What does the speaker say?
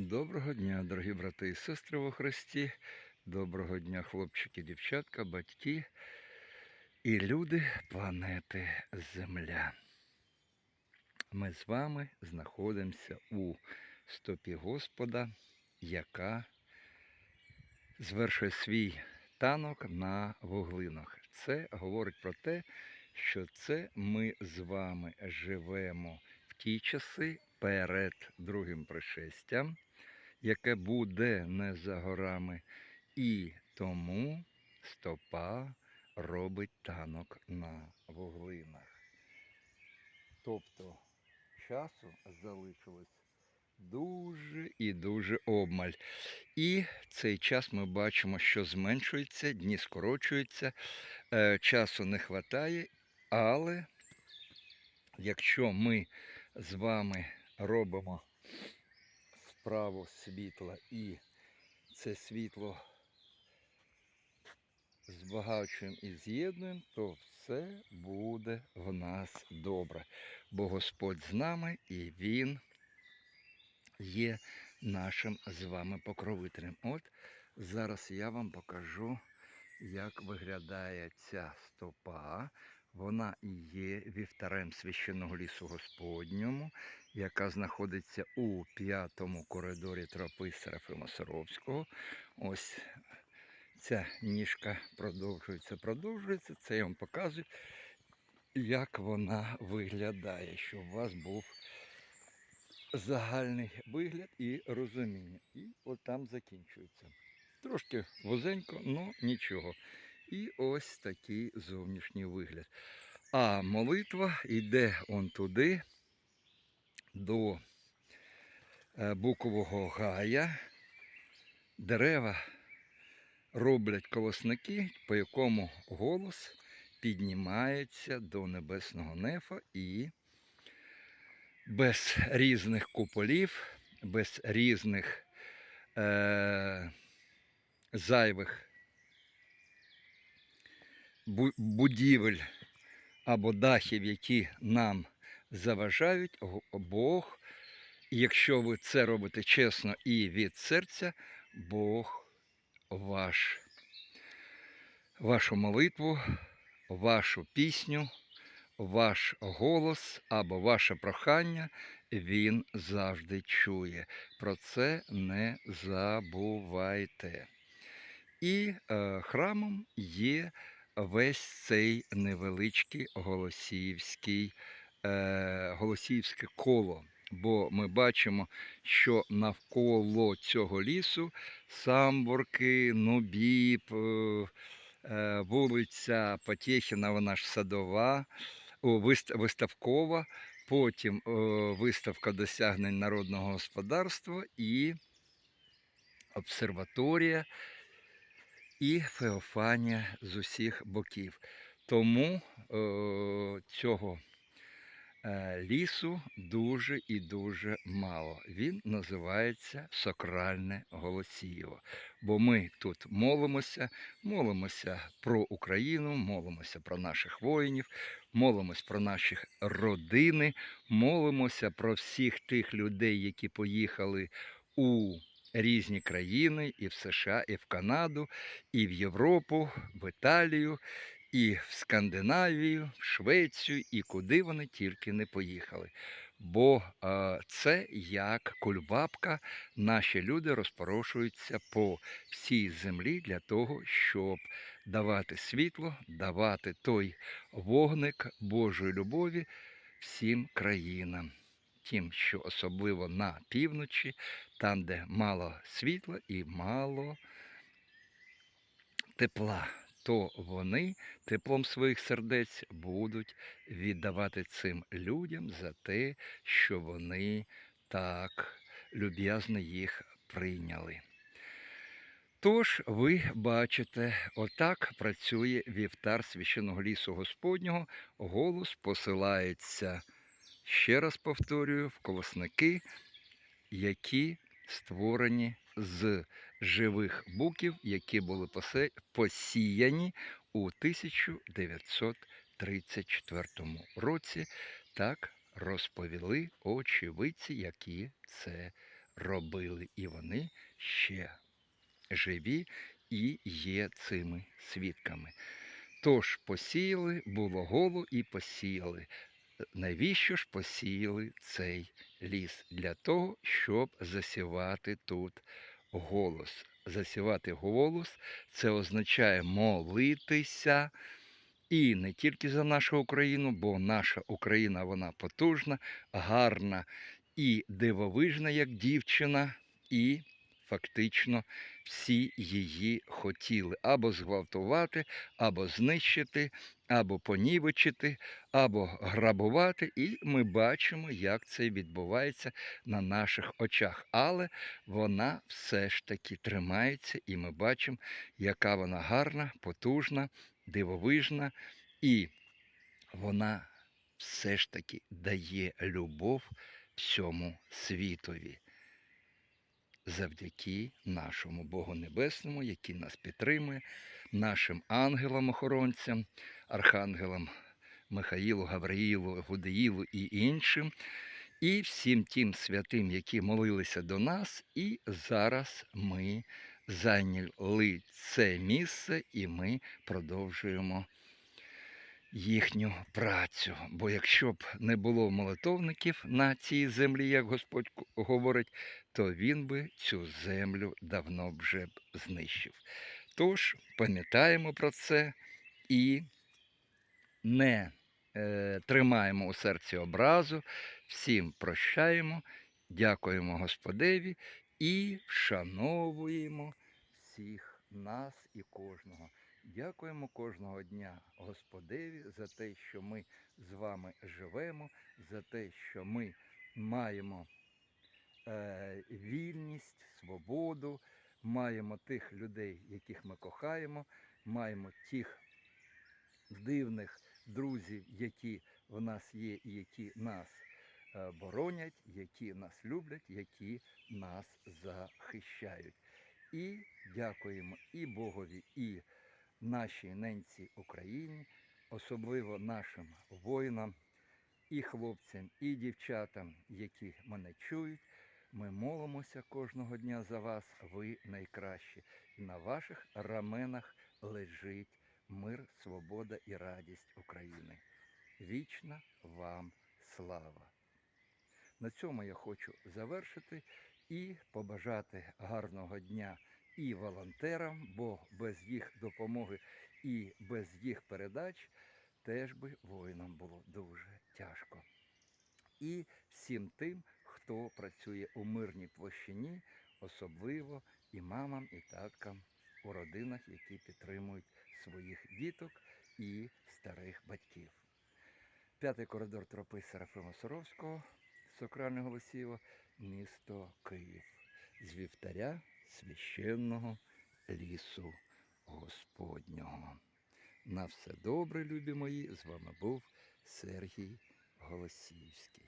Доброго дня, дорогі брати і сестри во Христі. Доброго дня, хлопчики, дівчатка, батьки і люди планети Земля. Ми з вами знаходимося у стопі Господа, яка звершує свій танок на вуглинах. Це говорить про те, що це ми з вами живемо в ті часи перед другим пришестям, яке буде не за горами, і тому стопа робить танок на вуглинах. Тобто часу залишилось дуже і дуже обмаль. І цей час ми бачимо, що зменшується, дні скорочуються, е, часу не вистачає, але якщо ми з вами робимо справу світла і це світло збагачуємо і з'єднуємо, то все буде в нас добре. Бо Господь з нами і Він є нашим з вами покровителем. От зараз я вам покажу, як виглядає ця стопа. Вона і є вівтарем священного лісу Господньому, яка знаходиться у п'ятому коридорі тропи Серафима Саровського. Ось ця ніжка продовжується, продовжується. Це я вам показую, як вона виглядає, щоб у вас був загальний вигляд і розуміння. І от там закінчується. Трошки вузенько, але нічого. І ось такий зовнішній вигляд. А молитва йде он туди, до е, букового гая. Дерева роблять колосники, по якому голос піднімається до небесного нефа і без різних куполів, без різних е- зайвих будівель або дахів, які нам заважають, Бог, якщо ви це робите чесно і від серця, Бог ваш, вашу молитву, вашу пісню, ваш голос або ваше прохання він завжди чує. Про це не забувайте. І е, храмом є весь цей невеличкий голосіївський, е, голосіївське коло. Бо ми бачимо, що навколо цього лісу Самборки, Нубіб, е, вулиця Потєхіна, вона ж садова, виставкова, потім е, виставка досягнень народного господарства і обсерваторія і Феофанія з усіх боків. Тому е, цього е, лісу дуже і дуже мало. Він називається Сакральне Голосіїво. Бо ми тут молимося, молимося про Україну, молимося про наших воїнів, молимося про наші родини, молимося про всіх тих людей, які поїхали у різні країни, і в США, і в Канаду, і в Європу, в Італію, і в Скандинавію, в Швецію, і куди вони тільки не поїхали. Бо це як кульбабка, наші люди розпорошуються по всій землі для того, щоб давати світло, давати той вогник Божої любові всім країнам. Тим, що особливо на півночі, там, де мало світла і мало тепла, то вони теплом своїх сердець будуть віддавати цим людям за те, що вони так люб'язно їх прийняли. Тож ви бачите, отак працює вівтар священого лісу Господнього, голос посилається, ще раз повторюю, в колосники, які створені з живих буків, які були посіяні у 1934 році. Так розповіли очевидці, які це робили, і вони ще живі і є цими свідками. Тож посіяли, було голо і посіяли. Навіщо ж посіяли цей ліс? Для того, щоб засівати тут голос. Засівати голос це означає молитися. І не тільки за нашу Україну, бо наша Україна вона потужна, гарна і дивовижна, як дівчина, і фактично всі її хотіли або зґвалтувати, або знищити, або понівечити, або грабувати. І ми бачимо, як це відбувається на наших очах. Але вона все ж таки тримається, і ми бачимо, яка вона гарна, потужна, дивовижна, і вона все ж таки дає любов всьому світові завдяки нашому Богу Небесному, який нас підтримує, нашим ангелам-охоронцям, архангелам Михаїлу, Гавриїлу, Гудеїлу і іншим, і всім тим святим, які молилися до нас, і зараз ми зайняли це місце, і ми продовжуємо їхню працю. Бо якщо б не було молитовників на цій землі, як Господь говорить, то він би цю землю давно вже б знищив. Тож пам'ятаємо про це і не е, тримаємо у серці образу, всім прощаємо, дякуємо Господеві і вшановуємо всіх нас і кожного. Дякуємо кожного дня Господеві за те, що ми з вами живемо, за те, що ми маємо е, вільність, свободу, маємо тих людей, яких ми кохаємо, маємо тих дивних друзів, які в нас є і які нас е, боронять, які нас люблять, які нас захищають. І дякуємо і Богові, і нашій ненці Україні, особливо нашим воїнам, і хлопцям, і дівчатам, які мене чують. Ми молимося кожного дня за вас, ви найкращі. На ваших раменах лежить мир, свобода і радість України. Вічна вам слава! На цьому я хочу завершити і побажати гарного дня і волонтерам, бо без їх допомоги і без їх передач теж би воїнам було дуже тяжко. І всім тим, хто працює у мирній площині, особливо і мамам, і таткам у родинах, які підтримують своїх діток і старих батьків. П'ятий коридор тропи Серафима Соровського, Сокральне Голосіво, місто Київ. З вівтаря священного лісу Господнього. На все добре, любі мої, з вами був Сергій Голосіївський.